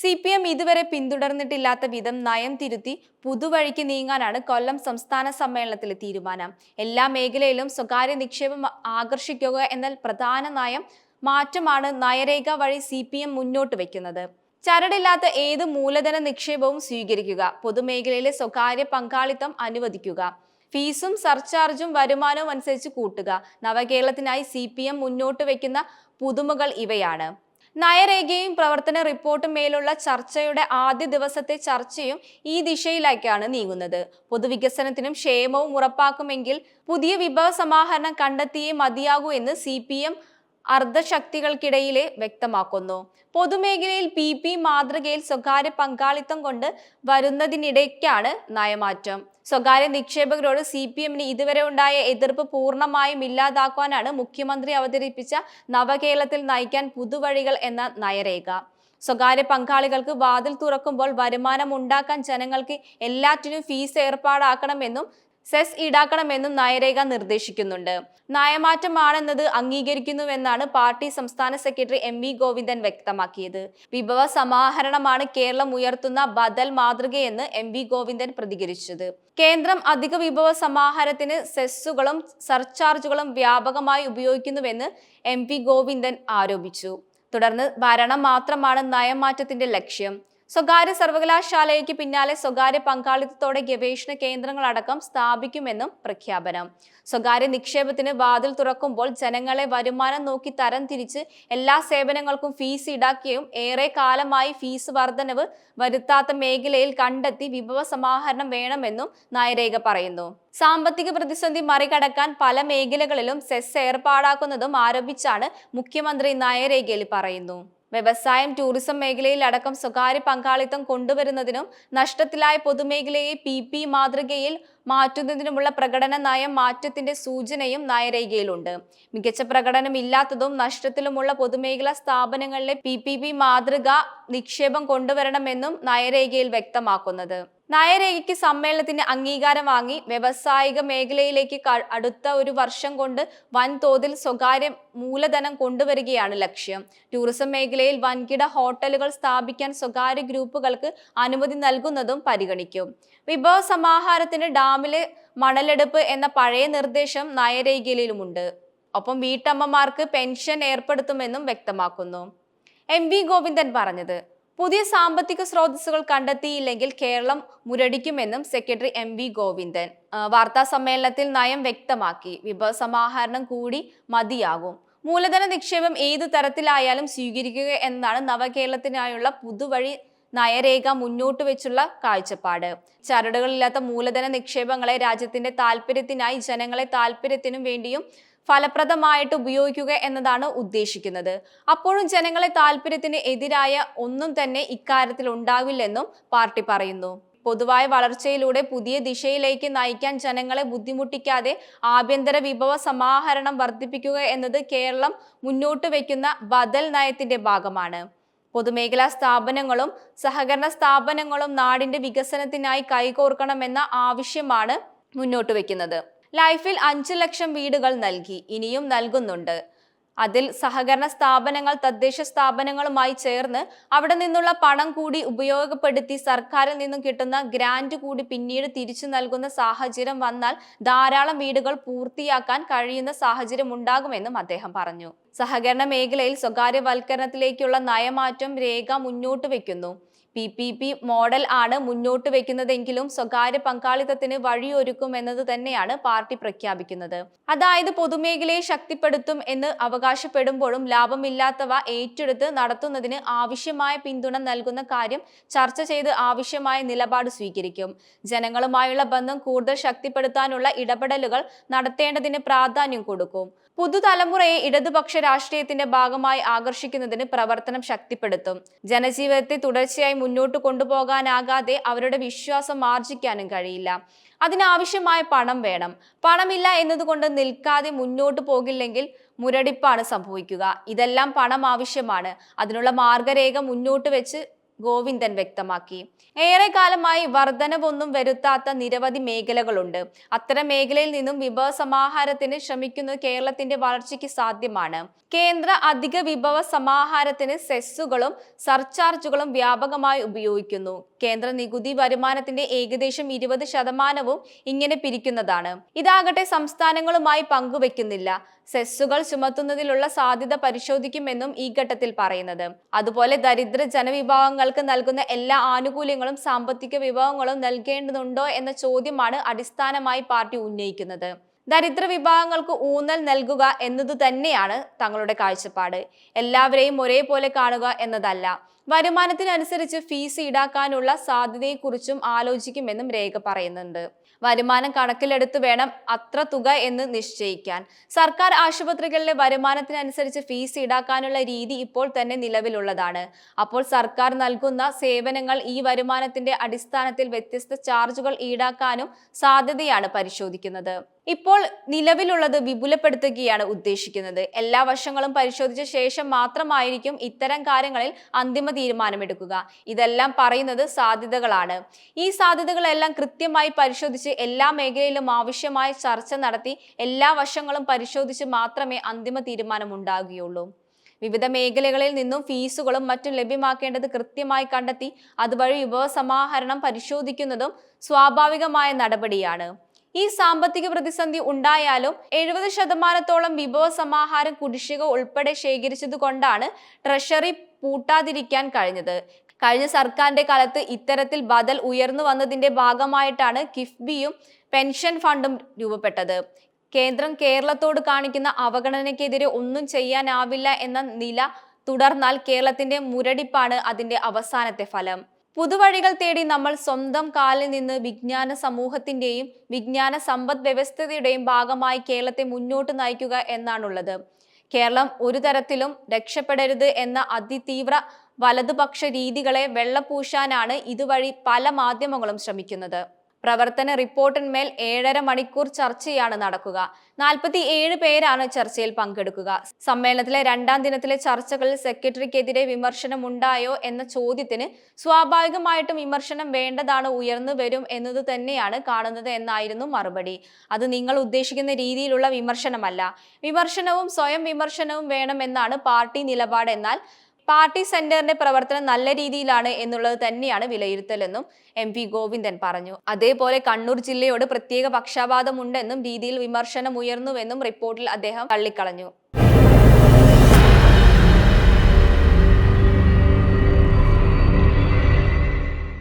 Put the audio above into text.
C P M ഇതുവരെ പിന്തുടർന്നിട്ടില്ലാത്ത വിധം നയം തിരുത്തി പുതുവഴിക്ക് നീങ്ങാനാണ് കൊല്ലം സംസ്ഥാന സമ്മേളനത്തിലെ തീരുമാനം. എല്ലാ മേഖലയിലും സ്വകാര്യ നിക്ഷേപം ആകർഷിക്കുക എന്ന പ്രധാന നയം മാറ്റമാണ് നയരേഖ വഴി സി പി എം മുന്നോട്ട് വയ്ക്കുന്നത് ചരടില്ലാത്ത ഏത് മൂലധന നിക്ഷേപവും സ്വീകരിക്കുക. പൊതുമേഖലയിലെ സ്വകാര്യ പങ്കാളിത്തം അനുവദിക്കുക. ഫീസും സർചാർജും വരുമാനവും അനുസരിച്ച് കൂട്ടുക. നവകേരളത്തിനായി സി പി എം മുന്നോട്ട് വയ്ക്കുന്ന പുതുമകൾ ഇവയാണ്. നയരേഖയും പ്രവർത്തന റിപ്പോർട്ടും മേലുള്ള ചർച്ചയുടെ ആദ്യ ദിവസത്തെ ചർച്ചയും ഈ ദിശയിലേക്കാണ് നീങ്ങുന്നത്. പൊതുവികസനത്തിനും ക്ഷേമവും ഉറപ്പാക്കുമെങ്കിൽ പുതിയ വിഭവ സമാഹരണം കണ്ടെത്തിയേ മതിയാകൂ എന്ന് സി അർദ്ധശക്തികൾക്കിടയിലെ വ്യക്തമാക്കുന്നു. പൊതുമേഖലയിൽ പി പി മാതൃകയിൽ സ്വകാര്യ പങ്കാളിത്തം കൊണ്ട് വരുന്നതിനിടയ്ക്കാണ് നയമാറ്റം. സ്വകാര്യ നിക്ഷേപകരോട് സി പി എമ്മിന് ഇതുവരെ ഉണ്ടായ എതിർപ്പ് പൂർണമായും ഇല്ലാതാക്കാനാണ് മുഖ്യമന്ത്രി അവതരിപ്പിച്ച നവകേരളത്തിൽ നയിക്കാൻ പുതുവഴികൾ എന്ന നയരേഖ. സ്വകാര്യ പങ്കാളികൾക്ക് വാതിൽ തുറക്കുമ്പോൾ വരുമാനം ഉണ്ടാക്കാൻ ജനങ്ങൾക്ക് എല്ലാറ്റിനും ഫീസ് ഏർപ്പാടാക്കണമെന്നും സെസ് ഈടാക്കണമെന്നും നയരേഖ നിർദ്ദേശിക്കുന്നുണ്ട്. നയമാറ്റമാണെന്നത് അംഗീകരിക്കുന്നുവെന്നാണ് പാർട്ടി സംസ്ഥാന സെക്രട്ടറി എം വി ഗോവിന്ദൻ വ്യക്തമാക്കിയത്. വിഭവ സമാഹരണമാണ് കേരളം ഉയർത്തുന്ന ബദൽ മാതൃകയെന്ന് എം വി ഗോവിന്ദൻ പ്രതികരിച്ചത്. കേന്ദ്രം അധിക വിഭവ സമാഹാരത്തിന് സെസ്സുകളും സർചാർജുകളും വ്യാപകമായി ഉപയോഗിക്കുന്നുവെന്ന് എം പി ഗോവിന്ദൻ ആരോപിച്ചു. തുടർന്ന് ഭരണം മാത്രമാണ് നയമാറ്റത്തിന്റെ ലക്ഷ്യം. സ്വകാര്യ സർവകലാശാലയ്ക്ക് പിന്നാലെ സ്വകാര്യ പങ്കാളിത്തത്തോടെ ഗവേഷണ കേന്ദ്രങ്ങളടക്കം സ്ഥാപിക്കുമെന്നും പ്രഖ്യാപനം. സ്വകാര്യ നിക്ഷേപത്തിന് വാതിൽ തുറക്കുമ്പോൾ ജനങ്ങളെ വരുമാനം നോക്കി തരം തിരിച്ച് എല്ലാ സേവനങ്ങൾക്കും ഫീസ് ഈടാക്കിയും ഏറെ കാലമായി ഫീസ് വർധനവ് വരുത്താത്ത മേഖലയിൽ കണ്ടെത്തി വിഭവ സമാഹരണം വേണമെന്നും നയരേഖ പറയുന്നു. സാമ്പത്തിക പ്രതിസന്ധി മറികടക്കാൻ പല മേഖലകളിലും സെസ് ഏർപ്പാടാക്കുന്നതും ആരോപിച്ചാണ് മുഖ്യമന്ത്രി നയരേഖയിൽ പറയുന്നു. വ്യവസായം ടൂറിസം മേഖലയിൽ അടക്കം സ്വകാര്യ പങ്കാളിത്തം കൊണ്ടുവരുന്നതിനും നഷ്ടത്തിലായ പൊതുമേഖലയെ പി പി മാതൃകയിൽ മാറ്റുന്നതിനുമുള്ള പ്രകടന നയം മാറ്റത്തിന്റെ സൂചനയും നയരേഖയിലുണ്ട്. മികച്ച പ്രകടനം ഇല്ലാത്തതും നഷ്ടത്തിലുമുള്ള പൊതുമേഖലാ സ്ഥാപനങ്ങളിലെ പി പി പി മാതൃക നിക്ഷേപം കൊണ്ടുവരണമെന്നും നയരേഖയിൽ വ്യക്തമാക്കുന്നത്. നയരേഖയ്ക്ക് സമ്മേളനത്തിന് അംഗീകാരം വാങ്ങി വ്യവസായിക മേഖലയിലേക്ക് അടുത്ത ഒരു വർഷം കൊണ്ട് വൻതോതിൽ സ്വകാര്യ മൂലധനം കൊണ്ടുവരികയാണ് ലക്ഷ്യം. ടൂറിസം മേഖലയിൽ വൻകിട ഹോട്ടലുകൾ സ്ഥാപിക്കാൻ സ്വകാര്യ ഗ്രൂപ്പുകൾക്ക് അനുമതി നൽകുന്നതും പരിഗണിക്കും. വിഭവ സമാഹാരത്തിന് ഡാമിലെ മണലെടുപ്പ് എന്ന പഴയ നിർദ്ദേശം നയരേഖയിലുമുണ്ട്. ഒപ്പം വീട്ടമ്മമാർക്ക് പെൻഷൻ ഏർപ്പെടുത്തുമെന്നും വ്യക്തമാക്കുന്നു. എം വി ഗോവിന്ദൻ പറഞ്ഞത്. പുതിയ സാമ്പത്തിക സ്രോതസ്സുകൾ കണ്ടെത്തിയില്ലെങ്കിൽ കേരളം മുരടിക്കുമെന്നും സെക്രട്ടറി എം വി ഗോവിന്ദൻ വാർത്താ സമ്മേളനത്തിൽ നയം വ്യക്തമാക്കി. വിഭവസമാഹരണം കൂടി മതിയാകും. മൂലധന നിക്ഷേപം ഏതു തരത്തിലായാലും സ്വീകരിക്കുക എന്നതാണ് നവകേരളത്തിനായുള്ള പുതുവഴി നയരേഖ മുന്നോട്ട് വെച്ചുള്ള കാഴ്ചപ്പാട്. ചരടുകളില്ലാത്ത മൂലധന നിക്ഷേപങ്ങളെ രാജ്യത്തിന്റെ താല്പര്യത്തിനായി ജനങ്ങളെ താല്പര്യത്തിനും വേണ്ടിയും ഫലപ്രദമായിട്ട് ഉപയോഗിക്കുക എന്നതാണ് ഉദ്ദേശിക്കുന്നത്. അപ്പോഴും ജനങ്ങളെ താല്പര്യത്തിന് എതിരായ ഒന്നും തന്നെ ഇക്കാര്യത്തിൽ ഉണ്ടാവില്ലെന്നും പാർട്ടി പറയുന്നു. പൊതുവായ വളർച്ചയിലൂടെ പുതിയ ദിശയിലേക്ക് നയിക്കാൻ ജനങ്ങളെ ബുദ്ധിമുട്ടിക്കാതെ ആഭ്യന്തര വിഭവ സമാഹരണം വർദ്ധിപ്പിക്കുക എന്നത് കേരളം മുന്നോട്ട് വയ്ക്കുന്ന ബദൽ നയത്തിന്റെ ഭാഗമാണ്. പൊതുമേഖലാ സ്ഥാപനങ്ങളും സഹകരണ സ്ഥാപനങ്ങളും നാടിന്റെ വികസനത്തിനായി കൈകോർക്കണമെന്ന ആവശ്യമാണ് മുന്നോട്ട് വെക്കുന്നത്. ലൈഫിൽ അഞ്ച് ലക്ഷം വീടുകൾ നൽകി ഇനിയും നൽകുന്നുണ്ട്. അതിൽ സഹകരണ സ്ഥാപനങ്ങൾ തദ്ദേശ സ്ഥാപനങ്ങളുമായി ചേർന്ന് അവിടെ നിന്നുള്ള പണം കൂടി ഉപയോഗപ്പെടുത്തി സർക്കാരിൽ നിന്നും കിട്ടുന്ന ഗ്രാന്റ് കൂടി പിന്നീട് തിരിച്ചു നൽകുന്ന സാഹചര്യം വന്നാൽ ധാരാളം വീടുകൾ പൂർത്തിയാക്കാൻ കഴിയുന്ന സാഹചര്യം ഉണ്ടാകുമെന്നും അദ്ദേഹം പറഞ്ഞു. സഹകരണ മേഖലയിൽ സ്വകാര്യവൽക്കരണത്തിലേക്കുള്ള നയമാറ്റം രേഖ മുന്നോട്ട് വെക്കുന്നു പി പി പി മോഡൽ ആണ് മുന്നോട്ട് വെക്കുന്നതെങ്കിലും സ്വകാര്യ പങ്കാളിത്തത്തിന് വഴിയൊരുക്കും എന്നത് തന്നെയാണ് പാർട്ടി പ്രഖ്യാപിക്കുന്നത്. അതായത് പൊതുമേഖലയെ ശക്തിപ്പെടുത്തും എന്ന് അവകാശപ്പെടുമ്പോഴും ലാഭമില്ലാത്തവ ഏറ്റെടുത്ത് നടത്തുന്നതിന് ആവശ്യമായ പിന്തുണ നൽകുന്ന കാര്യം ചർച്ച ചെയ്ത് ആവശ്യമായ നിലപാട് സ്വീകരിക്കും. ജനങ്ങളുമായുള്ള ബന്ധം കൂടുതൽ ശക്തിപ്പെടുത്താനുള്ള ഇടപെടലുകൾ നടത്തേണ്ടതിന് പ്രാധാന്യം കൊടുക്കും. പുതുതലമുറയെ ഇടതുപക്ഷ രാഷ്ട്രീയത്തിന്റെ ഭാഗമായി ആകർഷിക്കുന്നതിന് പ്രവർത്തനം ശക്തിപ്പെടുത്തും. ജനജീവിതത്തെ തുടർച്ചയായി മുന്നോട്ട് കൊണ്ടുപോകാനാകാതെ അവരുടെ വിശ്വാസം ആർജിക്കാനും കഴിയില്ല. അതിനാവശ്യമായ പണം വേണം. പണമില്ല എന്നതുകൊണ്ട് നിൽക്കാതെ മുന്നോട്ട് പോകില്ലെങ്കിൽ മുരടിപ്പാണ് സംഭവിക്കുക. ഇതെല്ലാം പണം ആവശ്യമാണ്. അതിനുള്ള മാർഗരേഖ മുന്നോട്ട് വെച്ച് ഗോവിന്ദൻ വ്യക്തമാക്കി. ഏറെക്കാലമായി വർധനവൊന്നും വരുത്താത്ത നിരവധി മേഖലകളുണ്ട്. അത്തരം മേഖലയിൽ നിന്നും വിഭവ സമാഹാരത്തിന് ശ്രമിക്കുന്നത് കേരളത്തിന്റെ വളർച്ചയ്ക്ക് സാധ്യമാണ്. കേന്ദ്ര അധിക വിഭവ സമാഹാരത്തിന് സെസ്സുകളും സർചാർജുകളും വ്യാപകമായി ഉപയോഗിക്കുന്നു. കേന്ദ്ര നികുതി വരുമാനത്തിന്റെ ഏകദേശം ഇരുപത് ശതമാനവും ഇങ്ങനെ പിരിക്കുന്നതാണ്. ഇതാകട്ടെ സംസ്ഥാനങ്ങളുമായി പങ്കുവെക്കുന്നില്ല. സെസ്സുകൾ ചുമത്തുന്നതിലുള്ള സാധ്യത പരിശോധിക്കുമെന്നും ഈ ഘട്ടത്തിൽ പറയുന്നത്. അതുപോലെ ദരിദ്ര ജനവിഭാഗങ്ങൾക്ക് നൽകുന്ന എല്ലാ ആനുകൂല്യങ്ങളും സാമ്പത്തിക വിഭവങ്ങളും നൽകേണ്ടതുണ്ടോ എന്ന ചോദ്യമാണ് അടിസ്ഥാനമായി പാർട്ടി ഉന്നയിക്കുന്നത്. ദരിദ്ര വിഭാഗങ്ങൾക്ക് ഊന്നൽ നൽകുക എന്നതു തന്നെയാണ് തങ്ങളുടെ കാഴ്ചപ്പാട്. എല്ലാവരെയും ഒരേപോലെ കാണുക എന്നതല്ല. വരുമാനത്തിനനുസരിച്ച് ഫീസ് ഈടാക്കാനുള്ള സാധ്യതയെക്കുറിച്ചും ആലോചിക്കുമെന്നും രേഖ പറയുന്നുണ്ട്. വരുമാനം കണക്കിലെടുത്ത് വേണം അത്ര തുക എന്ന് നിശ്ചയിക്കാൻ. സർക്കാർ ആശുപത്രികളിലെ വരുമാനത്തിനനുസരിച്ച് ഫീസ് ഈടാക്കാനുള്ള രീതി ഇപ്പോൾ തന്നെ നിലവിലുള്ളതാണ്. അപ്പോൾ സർക്കാർ നൽകുന്ന സേവനങ്ങൾ ഈ വരുമാനത്തിന്റെ അടിസ്ഥാനത്തിൽ വ്യത്യസ്ത ചാർജുകൾ ഈടാക്കാനും സാധ്യതയാണ് പരിശോധിക്കുന്നത്. ഇപ്പോൾ നിലവിലുള്ളത് വിപുലപ്പെടുത്തുകയാണ് ഉദ്ദേശിക്കുന്നത്. എല്ലാ വശങ്ങളും പരിശോധിച്ച ശേഷം മാത്രമായിരിക്കും ഇത്തരം കാര്യങ്ങളിൽ അന്തിമ തീരുമാനമെടുക്കുക. ഇതെല്ലാം പറയുന്നത് സാധ്യതകളാണ്. ഈ സാധ്യതകളെല്ലാം കൃത്യമായി പരിശോധിച്ച് എല്ലാ മേഖലയിലും ആവശ്യമായ ചർച്ച നടത്തി എല്ലാ വശങ്ങളും പരിശോധിച്ച് മാത്രമേ അന്തിമ തീരുമാനം ഉണ്ടാകുകയുള്ളൂ വിവിധ മേഖലകളിൽ നിന്നും ഫീസുകളും മറ്റും ലഭ്യമാക്കേണ്ടത് കൃത്യമായി കണ്ടെത്തി അതുവഴി വിഭവസമാഹരണം പരിശോധിക്കുന്നതും സ്വാഭാവികമായ നടപടിയാണ്. ഈ സാമ്പത്തിക പ്രതിസന്ധി ഉണ്ടായാലും എഴുപത് ശതമാനത്തോളം വിഭവ സമാഹാരം കുടിശ്ശിക ഉൾപ്പെടെ ശേഖരിച്ചത് കൊണ്ടാണ് ട്രഷറി പൂട്ടാതിരിക്കാൻ കഴിഞ്ഞത്. കഴിഞ്ഞ സർക്കാരിന്റെ കാലത്ത് ഇത്തരത്തിൽ ബദൽ ഉയർന്നു വന്നതിന്റെ ഭാഗമായിട്ടാണ് കിഫ്ബിയും പെൻഷൻ ഫണ്ടും രൂപപ്പെട്ടത്. കേന്ദ്രം കേരളത്തോട് കാണിക്കുന്ന അവഗണനയ്ക്കെതിരെ ഒന്നും ചെയ്യാനാവില്ല എന്ന നില തുടർന്നാൽ കേരളത്തിന്റെ മുരടിപ്പാണ് അതിന്റെ അവസാനത്തെ ഫലം. പുതുവഴികൾ തേടി നമ്മൾ സ്വന്തം കാലിൽ നിന്ന് വിജ്ഞാന സമൂഹത്തിന്റെയും വിജ്ഞാന സമ്പദ് വ്യവസ്ഥയുടെയും ഭാഗമായി കേരളത്തെ മുന്നോട്ട് നയിക്കുക എന്നാണുള്ളത്. കേരളം ഒരു തരത്തിലും രക്ഷപ്പെടരുത് എന്ന അതിതീവ്ര വലതുപക്ഷ രീതികളെ വെള്ളപൂശാനാണ് ഇതുവഴി പല മാധ്യമങ്ങളും ശ്രമിക്കുന്നത്. പ്രവർത്തന റിപ്പോർട്ടിന്മേൽ ഏഴര മണിക്കൂർ ചർച്ചയാണ് നടക്കുക. നാൽപ്പത്തി ഏഴ് പേരാണ് ചർച്ചയിൽ പങ്കെടുക്കുക. സമ്മേളനത്തിലെ രണ്ടാം ദിനത്തിലെ ചർച്ചകളിൽ സെക്രട്ടറിക്കെതിരെ വിമർശനം ഉണ്ടായോ എന്ന ചോദ്യത്തിന് സ്വാഭാവികമായിട്ടും വിമർശനം വേണ്ടതാണ് ഉയർന്നു വരും എന്നത് തന്നെയാണ് കാണുന്നത് എന്നായിരുന്നു മറുപടി. അത് നിങ്ങൾ ഉദ്ദേശിക്കുന്ന രീതിയിലുള്ള വിമർശനമല്ല. വിമർശനവും സ്വയം വിമർശനവും വേണമെന്നാണ് പാർട്ടി നിലപാട് എന്നാൽ പാർട്ടി സെന്ററിന്റെ പ്രവർത്തനം നല്ല രീതിയിലാണ് എന്നുള്ളത് തന്നെയാണ് വിലയിരുത്തലെന്നും എം പി ഗോവിന്ദൻ പറഞ്ഞു. അതേപോലെ കണ്ണൂർ ജില്ലയോട് പ്രത്യേക പക്ഷപാതമുണ്ടെന്നും രീതിയിൽ വിമർശനം ഉയർന്നുവെന്നും റിപ്പോർട്ടിൽ അദ്ദേഹം തള്ളിക്കളഞ്ഞു.